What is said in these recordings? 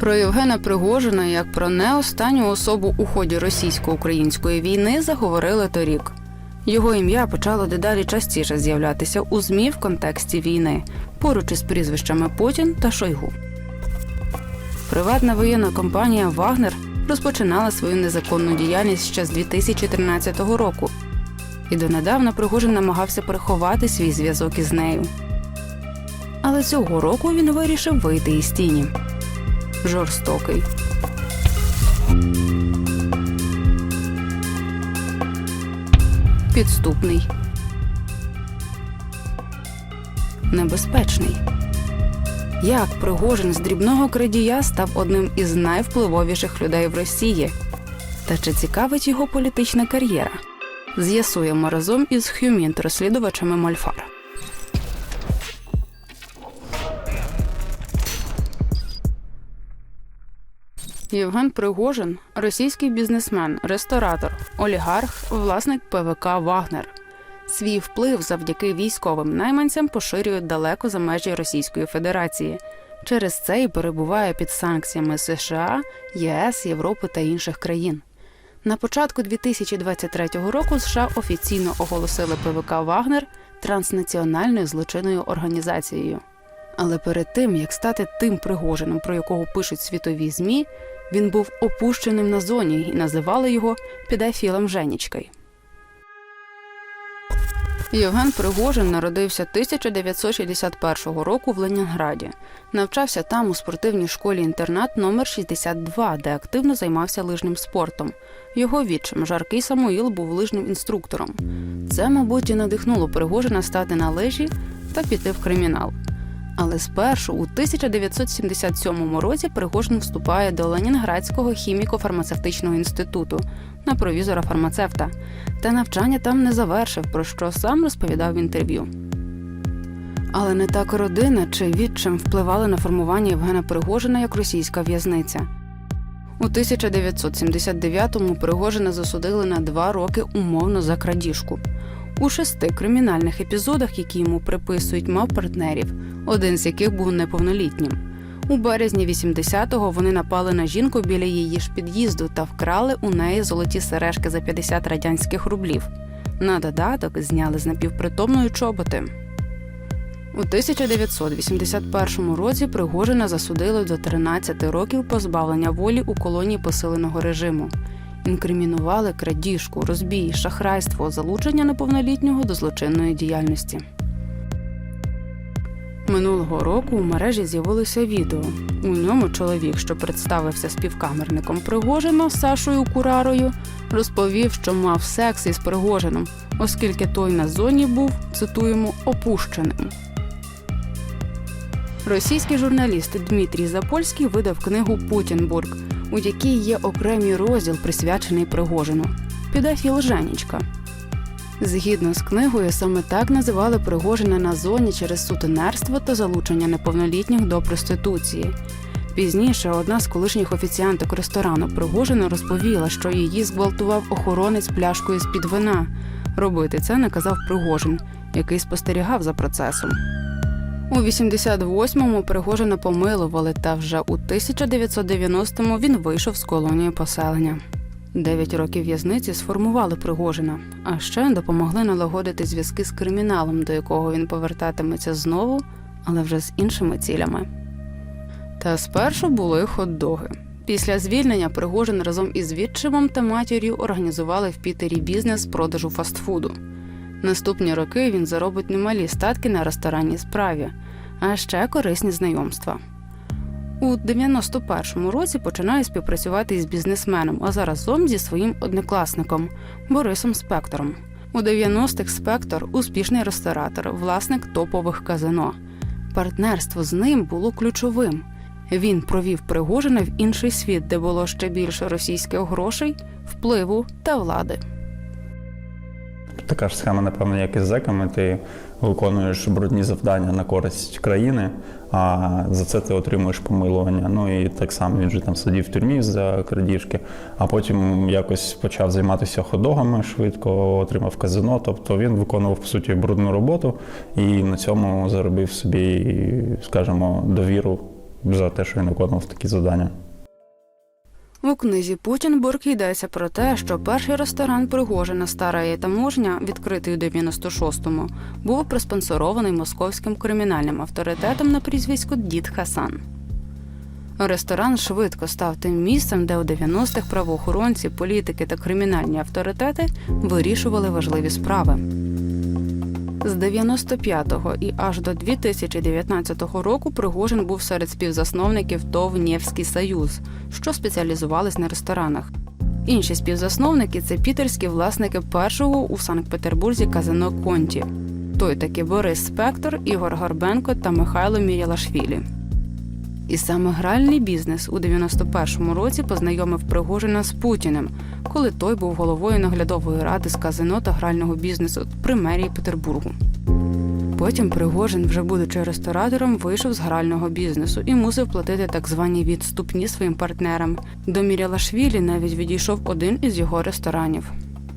Про Євгена Пригожина як про не останню особу у ході російсько-української війни заговорили торік. Його ім'я почало дедалі частіше з'являтися у ЗМІ в контексті війни, поруч із прізвищами Путін та Шойгу. Приватна воєнна компанія Вагнер розпочинала свою незаконну діяльність ще з 2013 року, і донедавна Пригожин намагався приховати свій зв'язок із нею. Але цього року він вирішив вийти із тіні. Жорстокий. Підступний. Небезпечний. Як Пригожин з дрібного крадія став одним із найвпливовіших людей в Росії? Та чи цікавить його політична кар'єра? З'ясуємо разом із Хюмінт розслідувачами Мольфара. Євген Пригожин російський бізнесмен, ресторатор, олігарх, власник ПВК Вагнер. Свій вплив завдяки військовим найманцям поширює далеко за межі Російської Федерації. Через це і перебуває під санкціями США, ЄС, Європи та інших країн. На початку 2023 року США офіційно оголосили ПВК Вагнер транснаціональною злочинною організацією. Але перед тим як стати тим Пригожиним, про якого пишуть світові змі, він був опущеним на зоні і називали його підафілом Женічкою. Євген Пригожин народився 1961 року в Ленінграді. Навчався там у спортивній школі-інтернат номер 62, де активно займався лижним спортом. Його відчим Жаркий Самуїл був лижним інструктором. Це, мабуть, і надихнуло Пригожина стати на лижі та піти в кримінал. Але спершу, у 1977 році, Пригожин вступає до Ленінградського хіміко-фармацевтичного інституту на провізора фармацевта, та навчання там не завершив, про що сам розповідав в інтерв'ю. Але не так родина чи відчим впливали на формування Євгена Пригожина як російська в'язниця. У 1979-му Пригожина засудили на два роки умовно за крадіжку. У шести кримінальних епізодах, які йому приписують, мав партнерів, один з яких був неповнолітнім. У березні 80-го вони напали на жінку біля її ж під'їзду та вкрали у неї золоті сережки за 50 радянських рублів. На додаток зняли з напівпритомної чоботи. У 1981 році Пригожина засудили до 13 років позбавлення волі у колонії посиленого режиму. Інкримінували крадіжку, розбій, шахрайство, залучення неповнолітнього до злочинної діяльності. Минулого року у мережі з'явилося відео. У ньому чоловік, що представився співкамерником Пригожина Сашою Курарою, розповів, що мав секс із Пригожином, оскільки той на зоні був, цитуємо, опущеним. Російський журналіст Дмитрій Запольський видав книгу Путінбург, у якій є окремий розділ, присвячений Пригожину Підафіл Женічка. Згідно з книгою, саме так називали Пригожина на зоні через сутенерство та залучення неповнолітніх до проституції. Пізніше одна з колишніх офіціанток ресторану Пригожина розповіла, що її зґвалтував охоронець пляшкою з під вина. Робити це наказав Пригожин, який спостерігав за процесом. У 88-му Пригожина помилували, та вже у 1990-му він вийшов з колонії поселення. Дев'ять років в'язниці сформували Пригожина, а ще допомогли налагодити зв'язки з криміналом, до якого він повертатиметься знову, але вже з іншими цілями. Та спершу були хот-доги. Після звільнення Пригожин разом із відчимом та матір'ю організували в Пітері бізнес з продажу фастфуду. Наступні роки він заробить немалі статки на ресторанній справі, а ще корисні знайомства. У 91-му році починає співпрацювати із бізнесменом, а заразом зі своїм однокласником Борисом Спектором. У 90-х Спектор успішний ресторатор, власник топових казино. Партнерство з ним було ключовим. Він провів Пригожина в інший світ, де було ще більше російських грошей, впливу та влади. Така ж схема, напевно, як і з зеками. Ти виконуєш брудні завдання на користь країни, а за це ти отримуєш помилування. Ну і так само він же там сидів в тюрмі за крадіжки, а потім якось почав займатися ходогами швидко, отримав казино. Тобто він виконував по суті брудну роботу і на цьому заробив собі, скажімо, довіру за те, що він виконував такі завдання. У книзі Путінбург йдеться про те, що перший ресторан Пригожина Стара таможня, відкритий у 96-му, був приспонсорований московським кримінальним авторитетом на прізвисько Дід Хасан. Ресторан швидко став тим місцем, де у 90-х правоохоронці, політики та кримінальні авторитети вирішували важливі справи. З 95-го і аж до 2019 року Пригожин був серед співзасновників ТОВ «Нєвський Союз, що спеціалізувались на ресторанах. Інші співзасновники це пітерські власники першого у Санкт-Петербурзі казино Конті. Той таки Борис Спектор, Ігор Горбенко та Михайло Мірялашвілі. І саме гральний бізнес у 91-му році познайомив Пригожина з Путіним, коли той був головою наглядової ради з казино та грального бізнесу при мерії Петербургу. Потім Пригожин, вже будучи ресторатором, вийшов з грального бізнесу і мусив платити так звані відступні своїм партнерам. До Мірялашвілі навіть відійшов один із його ресторанів.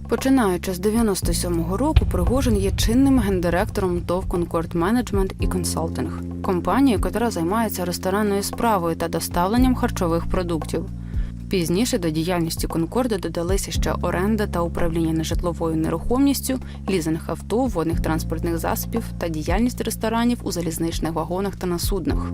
Починаючи з 97-го року, Пригожин є чинним гендиректором ТОВ Конкорд Менеджмент і Консалтинг, компанії, яка займається ресторанною справою та доставленням харчових продуктів. Пізніше до діяльності Конкорду додалися ще оренда та управління нежитловою нерухомістю, лізинг авто, водних транспортних засобів та діяльність ресторанів у залізничних вагонах та на суднах.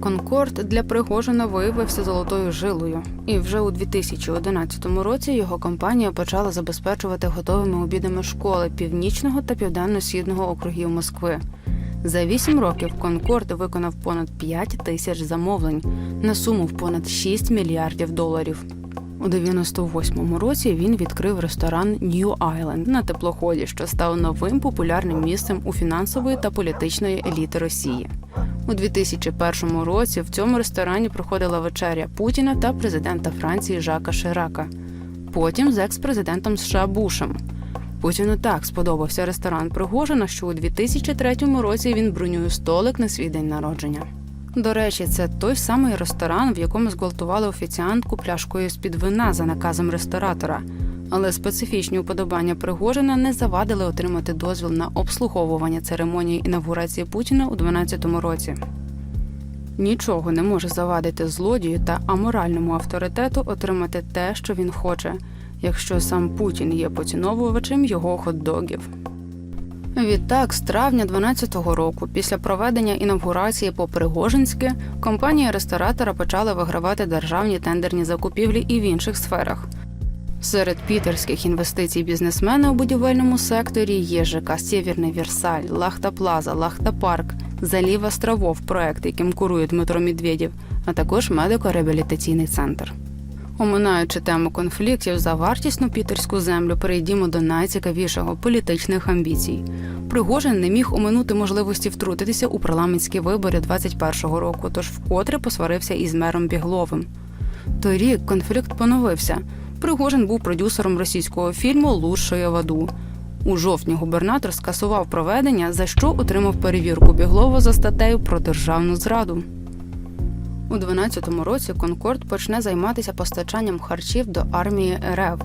Конкорд для Пригожина виявився золотою жилою, і вже у 2011 році його компанія почала забезпечувати готовими обідами школи північного та південно-східного округів Москви. За вісім років Конкорд виконав понад 5 тисяч замовлень на суму в понад 6 мільярдів доларів. У 98-му році він відкрив ресторан New Island на теплоході, що став новим популярним місцем у фінансової та політичної еліти Росії. У 2001 році в цьому ресторані проходила вечеря Путіна та президента Франції Жака Ширака. Потім з екс-президентом США Бушем. Путіну так сподобався ресторан Пригожина, що у 2003 році він бронює столик на свій день народження. До речі, це той самий ресторан, в якому зґвалтували офіціантку пляшкою з-під вина за наказом ресторатора. Але специфічні уподобання Пригожина не завадили отримати дозвіл на обслуговування церемонії інавгурації Путіна у 2012 році. Нічого не може завадити злодію та аморальному авторитету отримати те, що він хоче, якщо сам Путін є поціновувачем його хот-догів. Відтак, з травня 2012 року, після проведення інавгурації по Пригожинськи, компанія ресторатора почала вигравати державні тендерні закупівлі і в інших сферах. Серед пітерських інвестицій бізнесмена у будівельному секторі є ЖК Сєвєрний Версаль, Лахта Плаза, Лахта Парк, Залів Островов, проект, яким курує Дмитро Медведєв, а також медико-реабілітаційний центр. Оминаючи тему конфліктів за вартісну пітерську землю, перейдімо до найцікавішого політичних амбіцій. Пригожин не міг оминути можливості втрутитися у парламентські вибори 21-го року, тож вкотре посварився із мером Бігловим. Торік конфлікт поновився. Пригожин був продюсером російського фільму Лучшої в аду. У жовтні губернатор скасував проведення, за що отримав перевірку Біглова за статтею про державну зраду. У 2012 році Конкорд почне займатися постачанням харчів до армії РФ.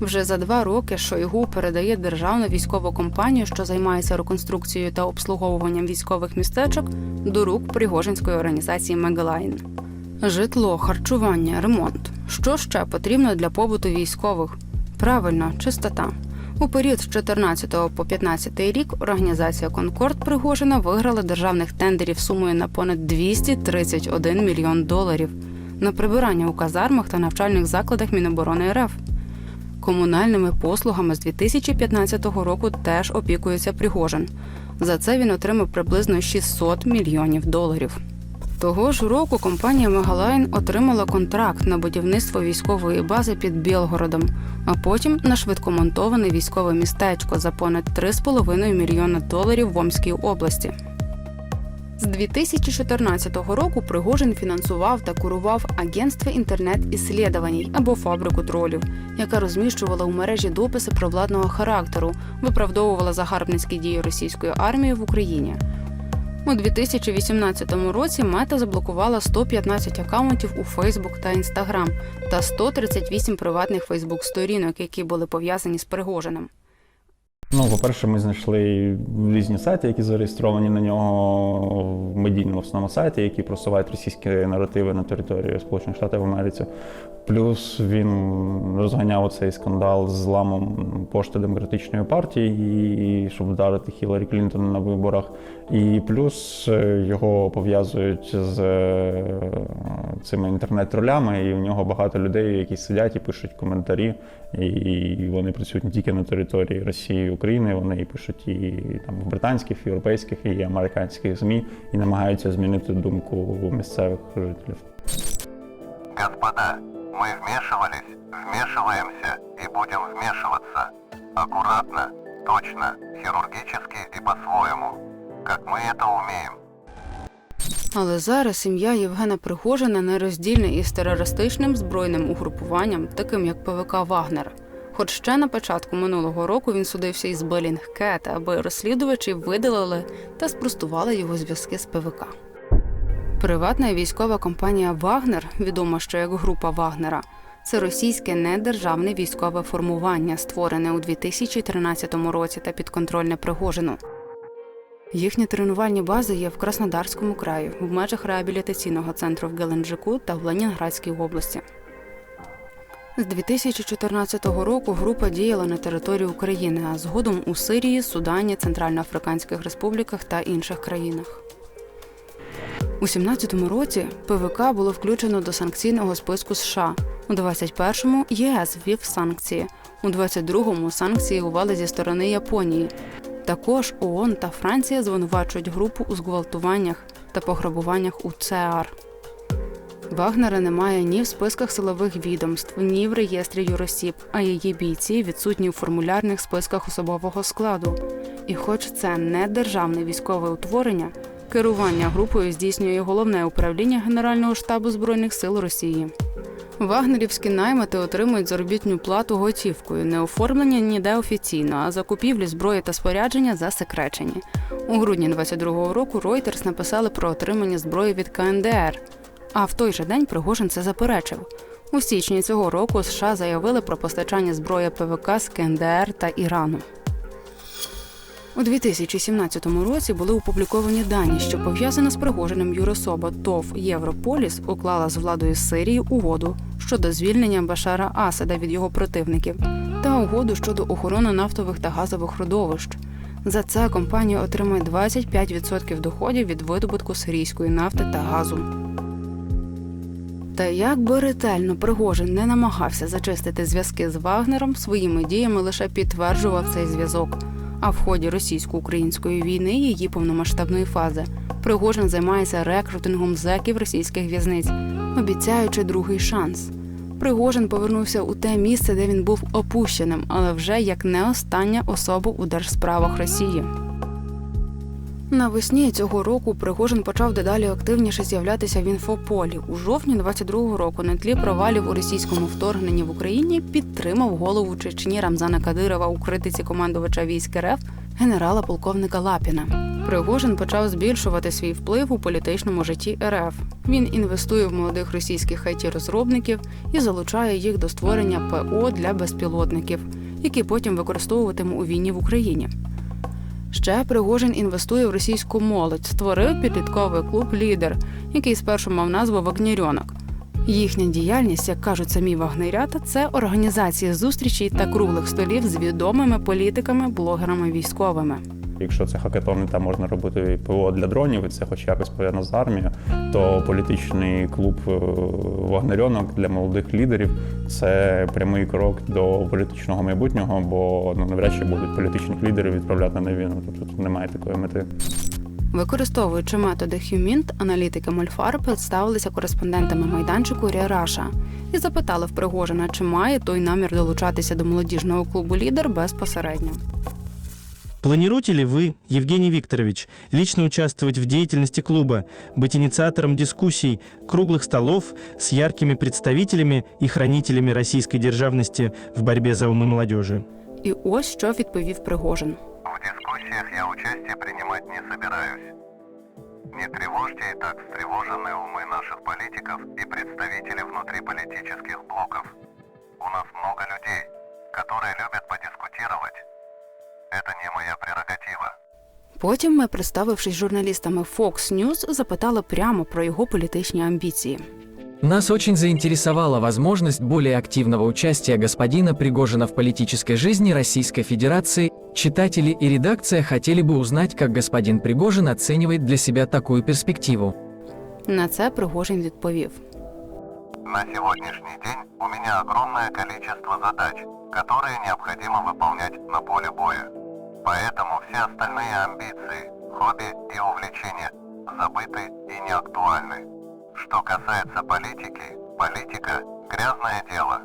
Вже за два роки Шойгу передає державну військову компанію, що займається реконструкцією та обслуговуванням військових містечок, до рук Пригожинської організації Мегалайн. Житло, харчування, ремонт. Що ще потрібно для побуту військових? Правильно, чистота. У період з 14 по 15 рік організація Конкорд Пригожина виграла державних тендерів сумою на понад 231 мільйон доларів на прибирання у казармах та навчальних закладах Міноборони РФ. Комунальними послугами з 2015 року теж опікується Пригожин. За це він отримав приблизно 600 мільйонів доларів. Того ж року компанія Мегалайн отримала контракт на будівництво військової бази під Білгородом, а потім на швидкомонтоване військове містечко за понад 3,5 мільйона доларів в Омській області. З 2014 року Пригожин фінансував та курував агентство інтернет-іслідувань або фабрику тролів, яка розміщувала у мережі дописи провладного характеру, виправдовувала загарбницькі дії російської армії в Україні. У 2018 році мета заблокувала 115 акаунтів у Facebook та Instagram та 138 приватних Facebook-сторінок, які були пов'язані з Пригожиним. Ну, по-перше, ми знайшли різні сайти, які зареєстровані на нього в медійному основному сайті, які просувають російські наративи на території Сполучених Штатів Америці. Плюс він розганяв цей скандал з зламом пошти демократичної партії, і щоб вдарити Хіларі Клінтон на виборах. І плюс е, його пов'язують з е, цими інтернет-тролями, і у нього багато людей, які сидять і пишуть коментарі. І вони працюють не тільки на території Росії і України, вони і пишуть і там в британських, європейських і американських ЗМІ і намагаються змінити думку місцевих жителів. Господа, мы вмешивались, вмешиваемся и будем вмешиваться. Аккуратно, точно, хирургически и по-своему, как мы это умеем. Але зараз сім'я Євгена Пригожина нероздільна із терористичним збройним угрупуванням, таким як ПВК Вагнер. Хоч ще на початку минулого року він судився із Белінгкет, аби розслідувачі видалили та спростували його зв'язки з ПВК. Приватна військова компанія Вагнер, відома ще як група Вагнера, це російське недержавне військове формування, створене у 2013 році та підконтрольне Пригожину. Їхні тренувальні бази є в Краснодарському краї, в межах реабілітаційного центру в Геленджику та в Ленінградській області. З 2014 року група діяла на території України, а згодом у Сирії, Судані, Центральноафриканських республіках та інших країнах. У 17-му році ПВК було включено до санкційного списку США. У 21-му ЄС ввів санкції. У 22-му санкції ували зі сторони Японії. Також ООН та Франція звинувачують групу у зґвалтуваннях та пограбуваннях у ЦАР. Вагнера немає ні в списках силових відомств, ні в реєстрі юросіб, а її бійці відсутні у формулярних списках особового складу. І хоч це не державне військове утворення, керування групою здійснює головне управління Генерального штабу Збройних сил Росії. Вагнерівські наймити отримують заробітну плату готівкою, не оформлені ніде офіційно, а закупівлі зброї та спорядження засекречені. У грудні 22-го року Reuters написали про отримання зброї від КНДР. А в той же день Пригожин це заперечив. У січні цього року США заявили про постачання зброї ПВК з КНДР та Ірану. У 2017 році були опубліковані дані, що пов'язана з Пригожиним юрособа ТОВ Європоліс уклала з владою Сирії угоду щодо звільнення Башара Асада від його противників та угоду щодо охорони нафтових та газових родовищ. За це компанія отримує 25% доходів від видобутку сирійської нафти та газу. Та як би ретельно Пригожин не намагався зачистити зв'язки з Вагнером, своїми діями лише підтверджував цей зв'язок. А в ході російсько-української війни її повномасштабної фази Пригожин займається рекрутингом зеків російських в'язниць, обіцяючи другий шанс. Пригожин повернувся у те місце, де він був опущеним, але вже як не остання особа у держсправах Росії. Навесні цього року Пригожин почав дедалі активніше з'являтися в інфополі. У жовтні 22-го року на тлі провалів у російському вторгненні в Україні підтримав голову Чечні Рамзана Кадирова у критиці командувача військ РФ генерала полковника Лапіна. Пригожин почав збільшувати свій вплив у політичному житті РФ. Він інвестує в молодих російських it розробників і залучає їх до створення ПО для безпілотників, які потім використовуватиме у війні в Україні. Ще Пригожин інвестує в російську молодь, створив підлітковий клуб Лідер, який спершу мав назву Вагнірьонок. Їхня діяльність, як кажуть самі вагнерята, це організація зустрічей та круглих столів з відомими політиками, блогерами, військовими. Якщо це хакатони, там можна робити ПО для дронів, і це хоч якось пов'язано з армією, то політичний клуб е, вагнерьонок для молодих лідерів це прямий крок до політичного майбутнього, бо ну навряд чи будуть політичних лідерів відправляти на війну. Тобто тут немає такої мети. Використовуючи методи Хюмінт, аналітики Мольфар представилися кореспондентами майданчику Ріараша і запитали в Пригожина, чи має той намір долучатися до молодіжного клубу лідер безпосередньо. Планируете ли вы, Евгений Викторович, лично участвовать в деятельности клуба, быть инициатором дискуссий, круглых столов с яркими представителями и хранителями российской державности в борьбе за умы молодежи? І ось що відповів Пригожин. В дискуссиях я участие принимать не собираюсь. Не тревожьте и так встревоженные умы наших политиков и представителей внутриполитических блоков. У нас много людей, которые любят подискутировать. это не моя прерогатива. Потім ми, представившись журналістами Fox News, запитали прямо про його політичні амбіції. Нас очень заинтересовала возможность более активного участия господина Пригожина в политической жизни Российской Федерации. Читатели и редакция хотели бы узнать, как господин Пригожин оценивает для себя такую перспективу. На це Пригожин відповів: На сегодняшний день у меня огромное количество задач, которые необходимо выполнять на поле боя. Поэтому все остальные амбиции, хобби и увлечения забыты и не актуальны. Что касается политики, политика – грязное дело.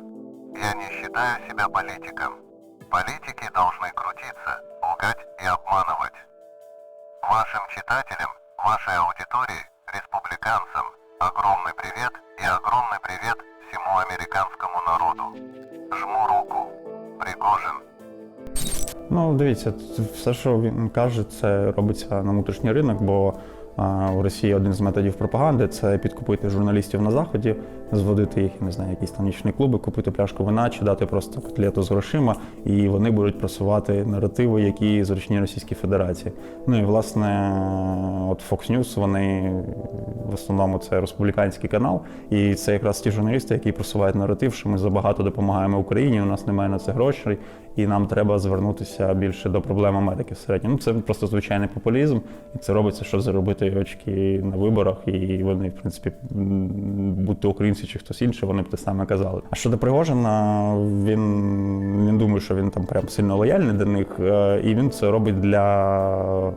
Я не считаю себя политиком. Политики должны крутиться, лгать и обманывать. Вашим читателям, вашей аудитории, республиканцам огромный привет и огромный привет всему американскому народу. Жму руку. Пригожин. Ну, дивіться, все, що він каже, це робиться на внутрішній ринок, бо у Росії один з методів пропаганди це підкупити журналістів на заході, зводити їх, не знаю, якісь там нічні клуби, купити пляшку вина чи дати просто котлету з грошима, і вони будуть просувати наративи, які зручні Російській Федерації. Ну і власне, от Fox News, вони в основному це республіканський канал, і це якраз ті журналісти, які просувають наратив, що ми забагато допомагаємо Україні, у нас немає на це грошей, і нам треба звернутися більше до проблем Америки всередині. Ну це просто звичайний популізм, і це робиться, щоб заробити очки на виборах. І вони, в принципі, будь то українці чи хтось інший, вони б те саме казали. А щодо Пригожина, він не думаю, що він там прям сильно лояльний до них, е, і він це робить для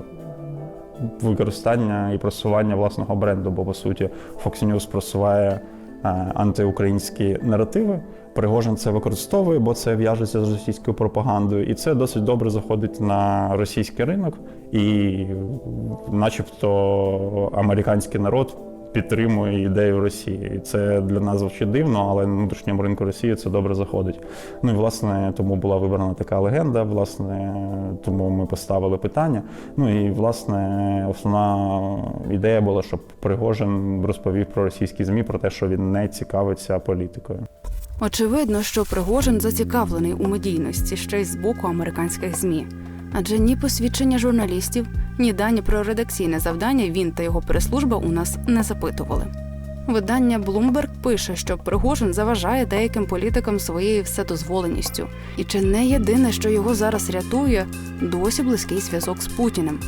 використання і просування власного бренду, бо по суті Fox News просуває е, антиукраїнські наративи. Пригожин це використовує, бо це в'яжеться з російською пропагандою, і це досить добре заходить на російський ринок, і, начебто, американський народ підтримує ідею Росії. І це для нас звучить дивно, але на внутрішньому ринку Росії це добре заходить. Ну і власне тому була вибрана така легенда. Власне, тому ми поставили питання. Ну і власне основна ідея була, щоб Пригожин розповів про російські змі про те, що він не цікавиться політикою. Очевидно, що Пригожин зацікавлений у медійності ще й з боку американських змі. Адже ні посвідчення журналістів, ні дані про редакційне завдання він та його прес-служба у нас не запитували. Видання Bloomberg пише, що Пригожин заважає деяким політикам своєю вседозволеністю, і чи не єдине, що його зараз рятує, досі близький зв'язок з Путіним.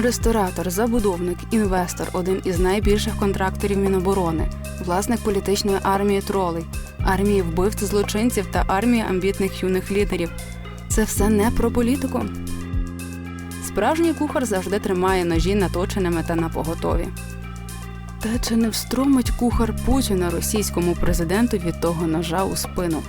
Ресторатор, забудовник, інвестор один із найбільших контракторів Міноборони, власник політичної армії тролей, армії вбивць злочинців та армії амбітних юних лідерів. Це все не про політику. Справжній кухар завжди тримає ножі наточеними та напоготові. Та чи не встромить кухар Путіна російському президенту від того ножа у спину?